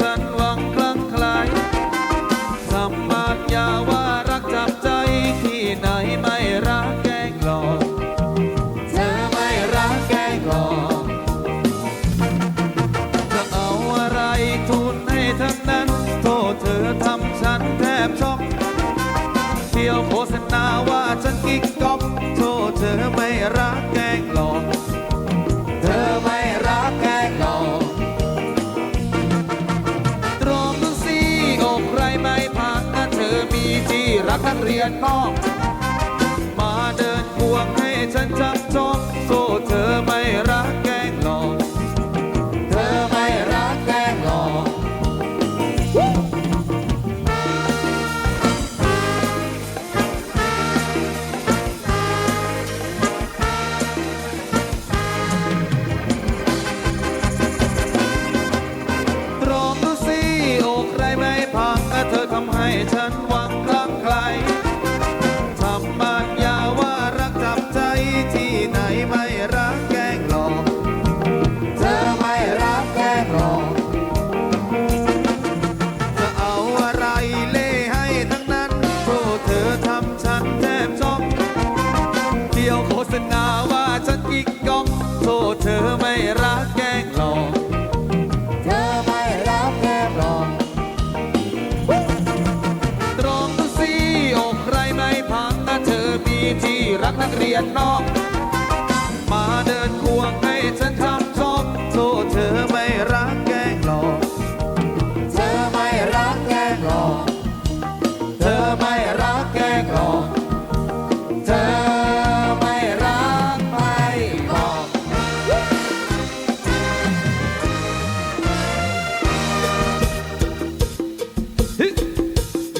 ฉันหวังคลั่งไคล้สำมาญาว่ารักจับใจที่ไหนไม่รักแกล้งหลอกเธอไม่รักแกล้งหลอกจะเอาอะไรทุนให้ทั้งนั้น โทษเธอทำฉันแทบช็อกเที่ยวโฆษณาว่าฉันกิ๊กก๊อก มีที่รักนักเรียนนอก มาเดินควงให้ฉันจับจ้องโทษเธอไม่รักแกล้งหลอก เธอไม่รักแกล้งหลอก ตรองดูสิอกใครไม่พังเธอทำให้ฉัน นักเรียนนอก มาเดินควงให้ฉันทำชอบโทษเธอไม่รักแกล้งหลอกเธอไม่รักแค่รองเธอไม่รักแกล้งหลอกเธอไม่รักไม่บอก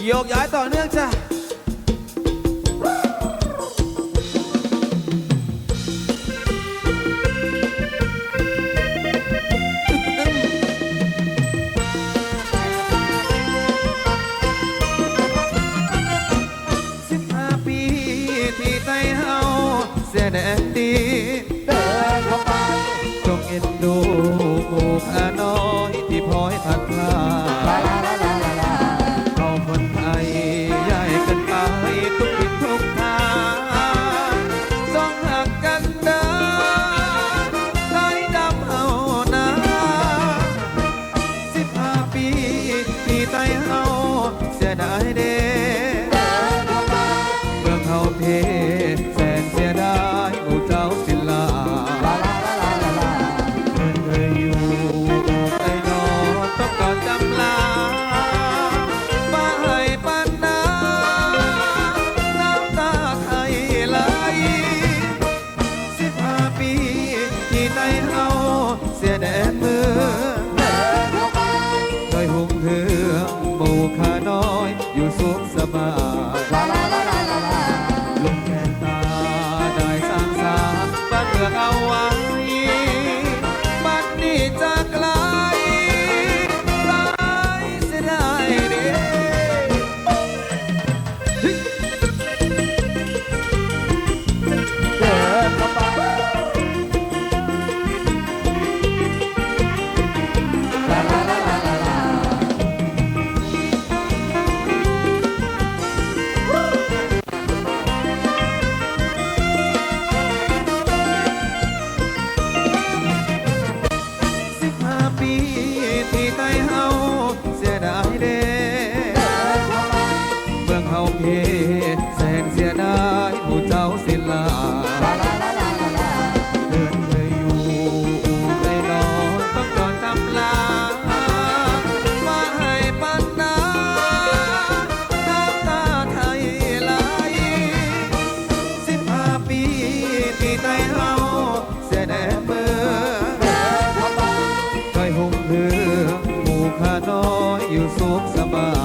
โยกย้ายต่อเนื่องจ้ะ เฮาเสียแดนดีเดินเข้าไปจงเอ็นดูหมู่ข้าน้อยที่พลอยพัดพลาเราคนไทยใหญ่กันไปทุกทิศทุกทางต้องหักกันเดินไทยดำเฮานาสิบห้าปีที่ไต้เฮาเสียดายเด้เดินเข้าไปเมืองเฮาเพ เฮาเสียแดนเมืองเคยหุ่งเถืองหมู่ข้าน้อยอยู่สุขสบาย น้อยอยู่สุขสบาย